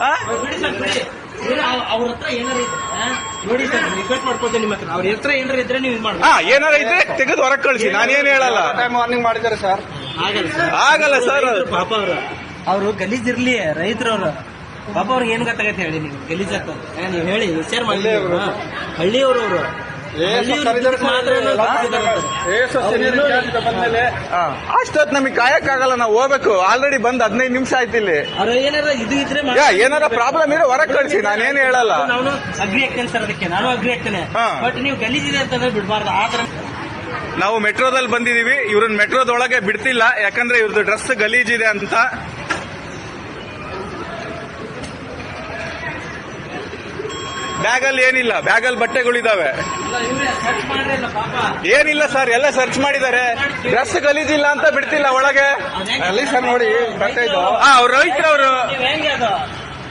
ಆಗಿ ಹಾ ಬಿಡಿ ಸರ್ ಬಿಡಿ ಇವ್ರು ಅವ್- ಅವ್ರ ಹತ್ರ ಏನಾರ ಇದ್ರೆ ನೋಡಿ ಸರ್ ರಿಕ್ವೆಸ್ಟ್ ಮಾಡ್ಕೊಳ್ತೇನೆ ನಿಮ್ಮ ಹತ್ರ. ಅವ್ರ ಹತ್ರ ಏನಾರ ಇದ್ರೆ ನೀವು ಇದು ಮಾಡ್ಬೋದು ಹಾ ಏನಾರ ಇದ್ರೆ ತೆಗೆದು ಹೊರಗೆ ಕಳಿಸಿ. ನಾನೇನು ಹೇಳಲ್ಲ. ಟೈಮ್ ವಾರ್ನಿಂಗ್ ಮಾಡಿದ್ದಾರೆ ಸರ್. ಆಗಲ್ಲ ಸರ್ ಆಗಲ್ಲ ಸರ್ ಪಾಪ ಅವರು. ಅವರು ಗಲೀಜಿರ್ಲಿ ರೈತರವ್ರು ಪಾಪ ಅವ್ರಿಗೆ ಏನ್ ಗೊತ್ತಾಗತ್ತೆ ಹೇಳಿ ನೀವು ಗಲೀಜ್ ಆಗ್ತದೆ. ನೀವು ಹೇಳಿ ವಿಚಾರ ಮಾಡಿ ಹಳ್ಳಿಯವ್ರು. ಅಷ್ಟೊತ್ ನಮಗೆ ಕಾಯಕ್ಕಾಗಲ್ಲ ನಾವು ಹೋಗ್ಬೇಕು. ಆಲ್ರೆಡಿ ಬಂದ್ ಹದಿನೈದು ನಿಮಿಷ ಆಯ್ತು ಇಲ್ಲಿ. ಏನಾರ. ಪ್ರಾಬ್ಲಮ್ ಇದ್ರೆ ಹೊರಗೆ ಕಳ್ಸಿ. ನಾನೇನು ಹೇಳಲ್ಲ. ನಾನು ಅಗ್ರಿ ಆಗ್ತೇನೆ ಸರ್ ಅದಕ್ಕೆ. ನಾನು ಅಗ್ರಿ ಆಗ್ತೇನೆ. ಬಟ್ ನೀವು ಗಲೀಜ್ ಇದೆ ಅಂತಂದ್ರೆ ಬಿಡಬಾರ್ದು. ಆ ನಾವು ಮೆಟ್ರೋದಲ್ಲಿ ಬಂದಿದೀವಿ ಇವ್ರನ್ನ ಮೆಟ್ರೋದೊಳಗೆ ಬಿಡ್ತಿಲ್ಲ. ಯಾಕಂದ್ರೆ ಇವ್ರದ್ದು ಡ್ರೆಸ್ ಗಲೀಜಿದೆ ಅಂತ ಬ್ಯಾಗಲ್ಲಿ ಏನಿಲ್ಲ ಬ್ಯಾಗಲ್ಲಿ ಬಟ್ಟೆಗಳಿದಾವೆ. ಏನಿಲ್ಲ ಸರ್ ಎಲ್ಲ ಸರ್ಚ್ ಮಾಡಿದ್ದಾರೆ. ಡ್ರೆಸ್ ಗಲೀಜಿಲ್ಲ ಅಂತ ಬಿಡ್ತಿಲ್ಲ ಒಳಗೆ. ಅಲ್ಲಿ ಸರ್ ನೋಡಿ ಬಟ್ಟೆ ಇದು ಅವ್ರು ಅವ್ರ. ರೈತರವ್ರು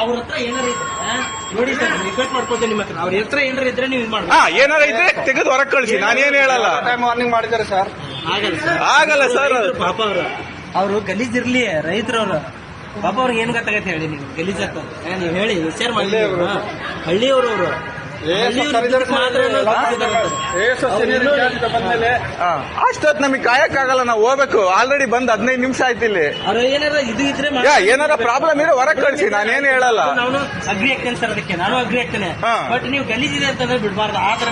ಅವ್ರ ಹತ್ರ ಏನಾರ ಇದ್ರೆ ನೋಡಿ ಸರ್ ರಿಕ್ವೆಸ್ಟ್ ಮಾಡ್ಕೊತೀನಿ ನಿಮ್ಮ ಹತ್ರ. ಅವ್ರ ಹತ್ರ ಏನಾರ ಇದ್ರೆ ನೀವು ಇದು ಮಾಡ್ಬೋದು ಹಾ ಏನಾರ ಇದ್ರೆ ತೆಗೆದು ಹೊರಗೆ ಕಳಿಸಿ. ನಾನೇನು ಹೇಳಲ್ಲ. ಟೈಮ್ ವಾರ್ನಿಂಗ್ ಮಾಡಿದ್ದಾರೆ ಸರ್. ಆಗಲ್ಲ ಸರ್. ಆಗಲ್ಲ ಸರ್ ಪಾಪ ಅವರು. ಅವರು ಗಲೀಜಿರ್ಲಿ ರೈತರವ್ರು ರೈತರವರು ಪಾಪ ಅವ್ರಿಗೆ ಏನ್ ಗೊತ್ತಾಗತ್ತೆ ಹೇಳಿ ನೀವು ಗಲೀಜ್ ಆಗ್ತದೆ ನೀವು ಹೇಳಿ ವಿಚಾರ ಮಾಡಿ ಹಳ್ಳಿಯವ್ರು. ಹಳ್ಳಿಯವರು ಅವರು ಬಂದ್ಮೇಲೆ ಹಾ. ಅಷ್ಟೊತ್ ನಮಗೆ ಕಾಯಕ್ಕಾಗಲ್ಲ ನಾವು ಹೋಗ್ಬೇಕು. ಆಲ್ರೆಡಿ ಬಂದ್ ಹದಿನೈದು ನಿಮಿಷ ಆಯ್ತು ಇಲ್ಲಿ. ಏನಾರ ಇದು ಇದ್ರೆ ಯಾ ಏನಾರ ಪ್ರಾಬ್ಲಮ್ ಇದ್ರೆ ಹೊರಗ್ ಕಳ್ಸಿ ನಾನೇನು ಹೇಳಲ್ಲ. ನಾನು ಅಗ್ರಿ ಆಗ್ತೇನೆ ಸರ್ ಅದಕ್ಕೆ. ನಾನು ಅಗ್ರಿ ಆಗ್ತೇನೆ. ಬಟ್ ನೀವು ಗಲೀಜಿದೆ ಅಂತಂದ್ರೆ ಬಿಡಬಾರ್ದು. ಆ ತರ